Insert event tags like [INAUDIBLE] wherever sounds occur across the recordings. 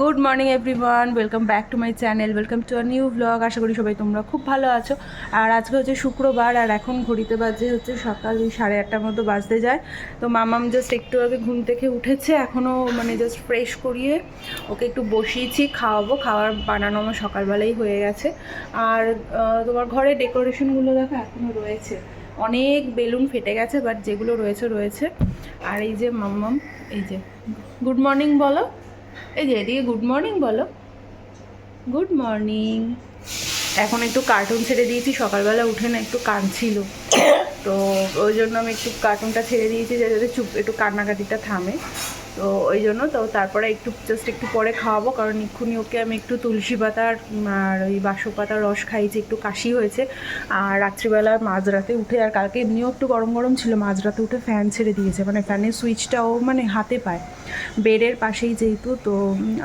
Good morning everyone, welcome back to my channel, welcome to a new blog, আশা করি সবাই তোমরা খুব ভালো আছো। আর আজকে হচ্ছে শুক্রবার, আর এখন ঘড়িতে বাজে হচ্ছে সকাল সাড়ে আটটার মতো বাজতে যায়। তো মামাম জাস্ট একটু আগে ঘুম থেকে উঠেছে এখনও মানে জাস্ট ফ্রেশ করিয়ে ওকে একটু বসিয়েছি, খাওয়াবো। খাওয়ার বানানো আমার সকালবেলাই হয়ে গেছে। আর তোমার ঘরে ডেকোরেশনগুলো দেখো এখনও রয়েছে। অনেক বেলুন ফেটে গেছে বাট যেগুলো রয়েছে রয়েছে। আর এই যে মাম্মাম এই যে, গুড মর্নিং বলো। এই যে এদিকে গুড মর্নিং বলো। গুড মর্নিং এখন একটু কার্টুন ছেড়ে দিয়েছি, সকালবেলা উঠে না একটু কাঁদছিল। তো ওই জন্য আমি একটু কার্টুনটা ছেড়ে দিয়েছি, যাতে চুপ, একটু কান্নাকাটিটা থামে। তো ওই জন্য তো তারপরে একটু জাস্ট একটু পরে খাওয়াবো, কারণ এক্ষুনি ওকে আমি একটু তুলসী পাতার আর ওই বাসক পাতার রস খাইয়েছি একটু কাশি হয়েছে। আর রাত্রিবেলা মাঝরাতে উঠে, আর কালকে এমনিও একটু গরম গরম ছিল, মাঝরাতে উঠে ফ্যান ছেড়ে দিয়েছে মানে ফ্যানের সুইচটাও মানে হাতে পায়। বেডের পাশেই যেহেতু, তো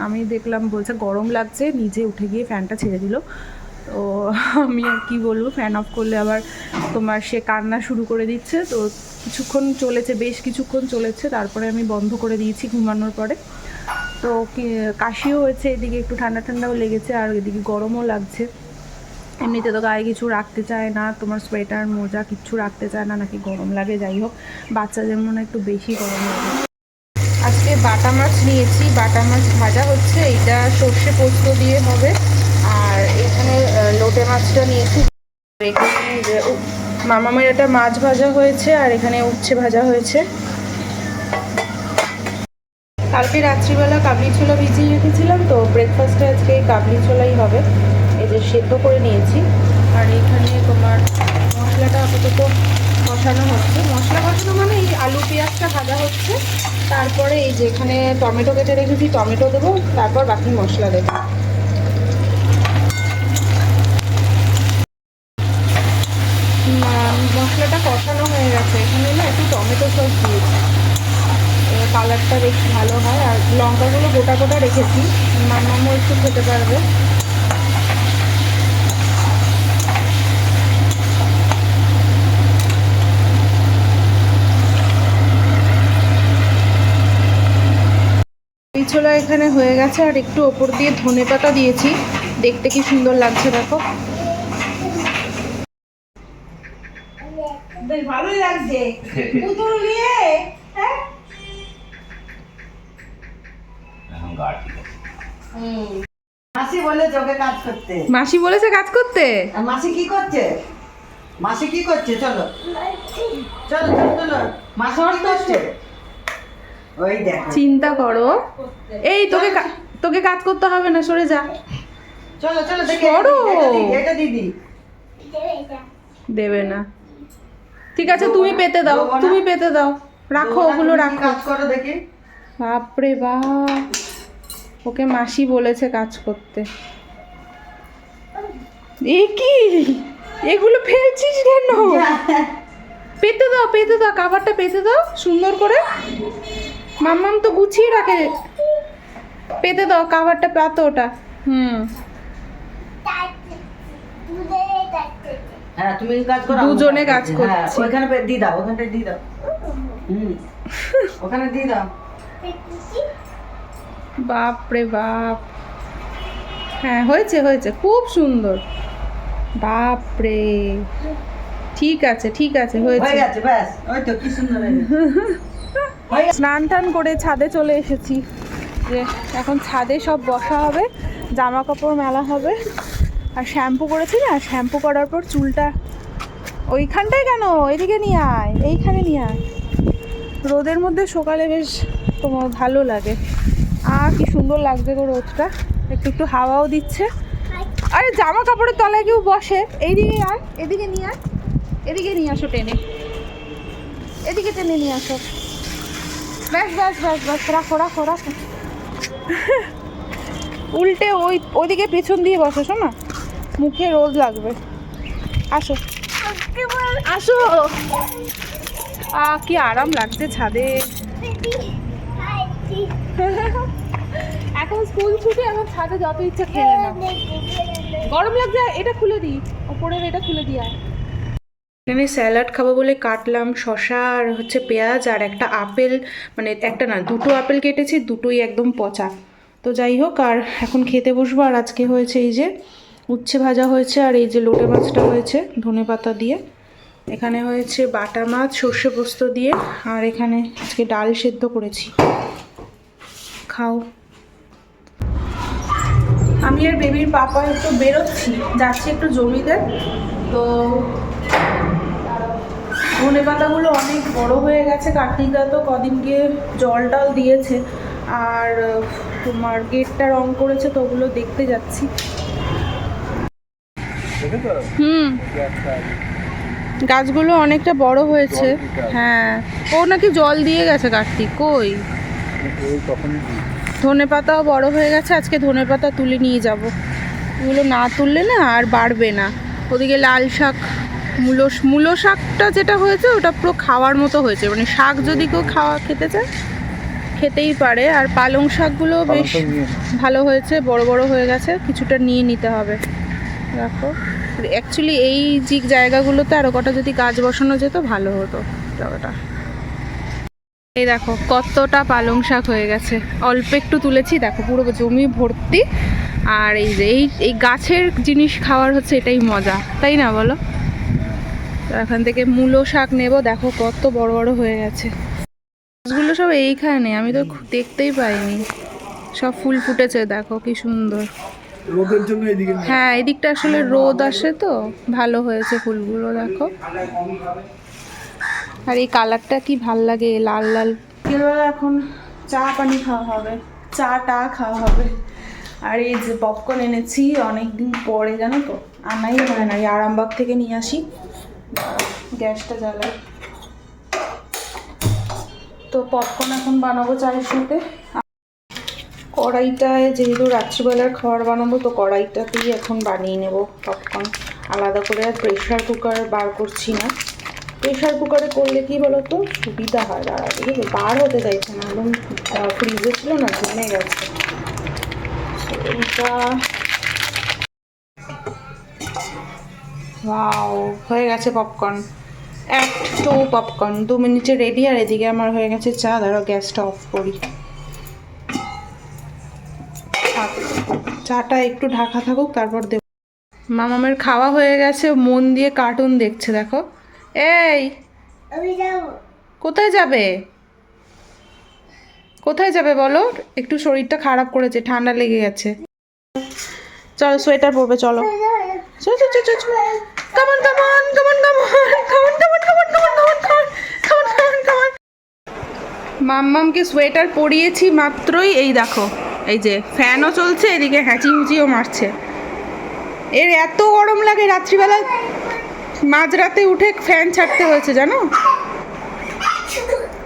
আমি দেখলাম বলছে গরম লাগছে, নিজে উঠে গিয়ে ফ্যানটা ছেড়ে দিল। তো আমি আর কি বলব ফ্যান অফ করলে আবার তোমার সে কান্না শুরু করে দিচ্ছে। তো কিছুক্ষণ চলেছে, বেশ কিছুক্ষণ চলেছে, তারপরে আমি বন্ধ করে দিয়েছি ঘুমানোর পরে। তো কাশিও হয়েছে, এদিকে একটু ঠান্ডা ঠান্ডাও লেগেছে, আর এদিকে গরমও লাগছে। এমনিতে তো গায়ে কিছু রাখতে চায় না, তোমার সোয়েটার মোজা কিচ্ছু রাখতে চায় না, নাকি গরম লাগে, যাই হোক, বাচ্চা যেমন একটু বেশি গরম লাগে। আজকে বাটা মাছ নিয়েছি, বাটা মাছ ভাজা হচ্ছে এটা সর্ষে পোস্ত দিয়ে হবে। লোটে মাছটা নিয়েছি। এখানে মামামের একটা মাছ ভাজা হয়েছে আর এখানে উচ্ছে ভাজা হয়েছে। কালকে রাত্রিবেলা কাবলি ছোলা ভিজিয়ে রেখেছিলাম, তো ব্রেকফাস্টে আজকে এই কাবলি ছোলাই হবে। এই যে সেদ্ধ করে নিয়েছি। আর এখানে তোমার মশলাটা আপাতত কষানো হচ্ছে। মশলা কষানো মানে এই আলু পেঁয়াজটা ভাজা হচ্ছে। তারপরে এই যে এখানে টমেটো কেটে রেখেছি, টমেটো দেবো, তারপর বাকি মশলা দেবো মা- মশলাটা কষানো হয়ে গেছে এখানে না একটু টমেটো সস দিয়েছি কালারটা বেশ ভালো হয়, আর লঙ্কাগুলো গোটা গোটা রেখেছি। মামামও একটু খেতে পারবে। ছোলা এখানে হয়ে গেছে, আর একটু ওপর দিয়ে ধনে পাতা দিয়েছি। দেখতে কি সুন্দর লাগছে, দেখো। বেশ ভালোই লাগছে। [LAUGHS] পুতুল নিয়ে হ্যাঁ? এখন গা ঠিক আছে। হুম। মাসি বলে চোখে কাজ করতে। মাসি বলেছে কাজ করতে? মাসি কি করছে? মাসি কি করছে? চলো। চলো চলো চলো। মাসি কি করছে? ওই দেখো। চিন্তা করো। এই তোকে তোকে কাজ করতে হবে না সরে যা। চলো চলো দেখে এটা দিদি দেবে না। ঠিক আছে তুমি পেতে দাও তুমি পেতে দাও। রাখো ওগুলো রাখো। কাজ করো দেখি। বাপরে বাপ। ওকে মাসি বলেছে কাজ করতে। এ কি? এগুলো ফেলছিস কেন? পেতে দাও পেতে দাও কাভারটা পেতে দাও সুন্দর করে। মাম্মাম তো গুছিয়ে রাখে। পেতে দাও কাভারটা পাতো ওটা। হুম। হ্যাঁ তুমি কাজ করো দুজনে কাজ হ্যাঁ, করছি। ওইখানে পে- দিয়ে দাও ওখানটা দিয়ে দাও। হুম ওখানে দিয়ে দাও। বাপ রে বাপ। হ্যাঁ হয়েছে হয়েছে খুব সুন্দর। বাপ রে। ঠিক আছে ঠিক আছে হয়েছে। গেছে ওই তো কি সুন্দর হয়েছে। হয়ে গেছে। স্নান টান করে ছাদে চলে এসেছি। যে এখন ছাদে সব বসা হবে জামা কাপড় মেলা হবে। আর শ্যাম্পু করেছি না? শ্যাম্পু করার পর চুলটা ওইখানটায় কেন? এদিকে নিয়ে আয়, এইখানে নিয়ে আয়। রোদের মধ্যে সকালে বেশ তোমার ভালো লাগে। আর কি সুন্দর লাগবে গো রোদটা। একটু একটু হাওয়াও দিচ্ছে। আরে জামা কাপড়ের তলায় কেউ বসে। এইদিকে আয়, এদিকে নিয়ে আয়। এদিকে নিয়ে আসো টেনে। এদিকে টেনে নিয়ে আসো। ব্যাস ব্যাস ব্যাস ব্যাস, রাখো রাখো রাখো। উল্টে ওই, ওইদিকে পেছন দিয়ে বসো, শোনা? মুখে রোদ লাগবে। আসো। আসো। আ, কি আরাম লাগছে ছাদে। এখন স্কুল ছুটি, এখন ছাদে যত ইচ্ছা খেলে না গরম লাগছে, এটা খুলে দিই। ওপরের এটা খুলে দিই আর এখানে স্যালাড খাব বলে কাটলাম শসা আর হচ্ছে পেঁয়াজ আর একটা আপেল। মানে একটা না, দুটো আপেল কেটেছি, দুটোই একদম পচা। তো যাই হোক, আর এখন খেতে বসবো, আর আজকে হয়েছে এই যে উচ্ছে ভাজা হয়েছে আর এই যে লোটে মাছটা হয়েছে ধনে পাতা দিয়ে। এখানে হয়েছে বাটা মাছ, সর্ষে পোস্ত দিয়ে আর এখানে আজকে ডাল সেদ্ধ করেছি। খাও। আমি আর বেবির পাপা একটু বেরোচ্ছি, যাচ্ছি একটু জমিতে। তো ধনে পাতাগুলো অনেক বড় হয়ে গেছে কার্তিকদা তো কদিন গিয়ে জল টল দিয়েছে। আর তোমার গেটটা রং করেছে, তো ওগুলো দেখতে যাচ্ছি। হুম। গাছগুলো অনেকটা বড় হয়েছে। হ্যাঁ। ও নাকি জল দিয়ে গেছে কার্তিক কই? ধনে পাতাও বড় হয়ে গেছে আজকে ধনে পাতা তুলে নিয়ে যাব। এগুলো না তুললে না আর বাড়বে না। ওদিকে লাল শাক মূলো মূলো শাকটা যেটা হয়েছে ওটা পুরো খাওয়ার মতো হয়েছে। মানে শাক যদি কেউ খাওয়া খেতে চায় খেতেই পারে। আর পালং শাকগুলো বেশ ভালো হয়েছে বড় বড় হয়ে গেছে কিছুটা নিয়ে নিতে হবে। দেখো অ্যাকচুয়ালি এই যে জায়গাগুলোতে আরও কটা যদি গাছ বসানো যেত, ভালো হতো জায়গাটা। এই দেখো, কতটা পালং শাক হয়ে গেছে। অল্প একটু তুলেছি, দেখো, পুরো জমি ভর্তি। আর এই যে, এই এই গাছের জিনিস খাওয়ার হচ্ছে এটাই মজা, তাই না বলো? এখান থেকে মূলো শাক নেব, দেখো, কত বড় বড় হয়ে গেছে। গাছগুলো সব এইখানে, আমি তো দেখতেই পাইনি। সব ফুল ফুটেছে, দেখো, কি সুন্দর। রোদের জন্য এদিকে হ্যাঁ এদিকটা আসলে রোদ আসে তো ভালো হয়েছে ফুলগুলো দেখো। আর এই কালারটা কি ভালো লাগে লাল লাল। এখন চা পানি খাওয়া হবে চা টা খাওয়া হবে। আর এই যে পপকর্ন এনেছি অনেক দিন পরে জানো তো? আনাই হয় না এই আরামবাগ থেকে নিয়ে আসি। গ্যাসটা জ্বালাই। তো পপকর্ন এখন বানাবো চায়ের সাথে। কড়াইটায় যেহেতু রাত্রিবেলার খাবার বানাবো, তো কড়াইটাতেই এখন বানিয়ে নেব পপকর্ন আলাদা করে আর প্রেশার কুকার বার করছি না। প্রেশার কুকারে করলে কি বলো তো সুবিধা হয়, দাঁড়া, ঠিক আছে? বার হতে চাইছে না। একদম ফ্রিজে ছিল না জমে গেছে। এইটা ওয়াও হয়ে গেছে পপকর্ন একটু পপকর্ন দু মিনিটে রেডি আর এদিকে আমার হয়ে গেছে চা। দাঁড়াও, গ্যাসটা অফ করি। চাটা একটু ঢাকা থাকুক তারপর দেব মামামের খাওয়া হয়ে গেছে মন দিয়ে কার্টুন দেখছে দেখো এই কোথায় যাবে কোথায় যাবে বলো একটু শরীরটা খারাপ করেছে ঠান্ডা লেগে গেছে চলো সোয়েটার পরবে চলো চলো চলো চলো চলো come on come on come on come on come on come on come on come on come on come on come on come on মাম্মামকে সোয়েটার পরিয়েছি মাত্রই এই দেখো এই যে ফ্যানও চলছে, এদিকে হ্যাঁচি হুচিও মারছে। এর এত গরম লাগে রাত্রিবেলা মাঝরাতে উঠে ফ্যান ছাড়তে হয়েছে, জানো?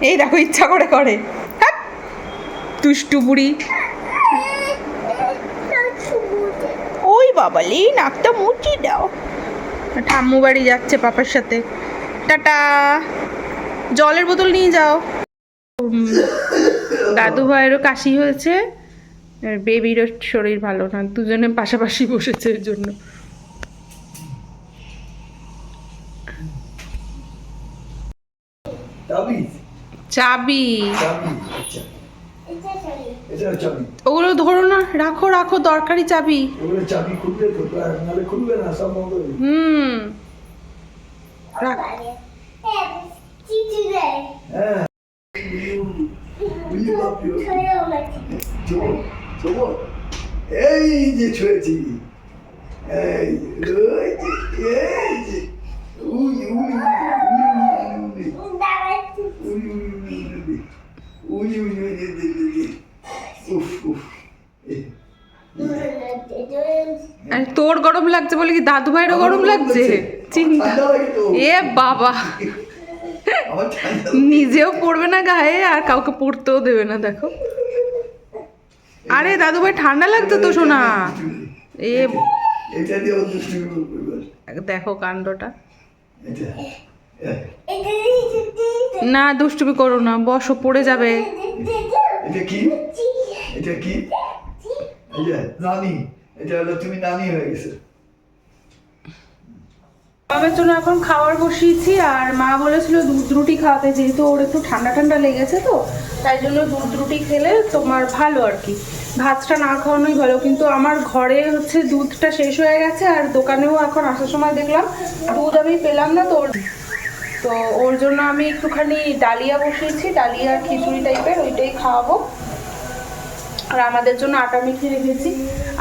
এই দেখো, ইচ্ছা করে করে। দুষ্টু বুড়ি। ওই বাবালি নাকটা মুচি দাও। ঠাম্মু বাড়ি যাচ্ছে পাপার সাথে। টাটা। জলের বোতল নিয়ে যাও। দাদু ভাইয়েরও কাশি হয়েছে। বেবিরও শরীর ভালো না দুজনে পাশাপাশি বসেছে এর জন্য চাবি ওগুলো ধরো না রাখো রাখো দরকারি চাবি হুম রাখ তবু এই যে ছুঁয়েছি আর তোর গরম লাগছে বলে কি দাদু ভাইয়েরও গরম লাগছে চিন্তা এ বাবা নিজেও পড়বে না গায়ে আর কাউকে পড়তেও দেবে না দেখো আরে দাদু ভাই ঠান্ডা লাগতো তো শোনা এ। দেখো কাণ্ডটা। না দুষ্টুমি করো না বসো পড়ে যাবে। এটা কি? এটা কি? এই যে নানি। এটা হলো তুমি নানি হয়ে গেছে। মামার জন্য এখন খাবার বসিয়েছি আর মা বলেছিল দুধ রুটি খাওয়াতে, যেহেতু ওর একটু ঠান্ডা ঠান্ডা লেগেছে তো, তাই জন্য দুধ রুটি খেলে তোমার ভালো আর কি। ভাতটা না খাওয়ানোই ভালো, কিন্তু আমার ঘরে হচ্ছে দুধটা শেষ হয়ে গেছে আর দোকানেও এখন আসার সময় দেখলাম দুধ আমি পেলাম না তো তো ওর জন্য আমি একটুখানি ডালিয়া বসিয়েছি, ডালিয়া খিচুড়ি টাইপের ওইটাই খাওয়াবো। আর আমাদের জন্য আটা মেখে রেখেছি।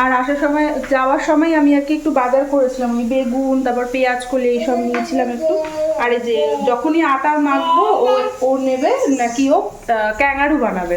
আর আসার সময়, যাওয়ার সময় আমি আর কি একটু বাজার করেছিলাম, ওই বেগুন, তারপর পেঁয়াজ কলি, এইসব নিয়েছিলাম একটু। আর এই যে, যখনই আটা মাখবো, ও ও নেবে নাকি ও ক্যাঙারু বানাবে।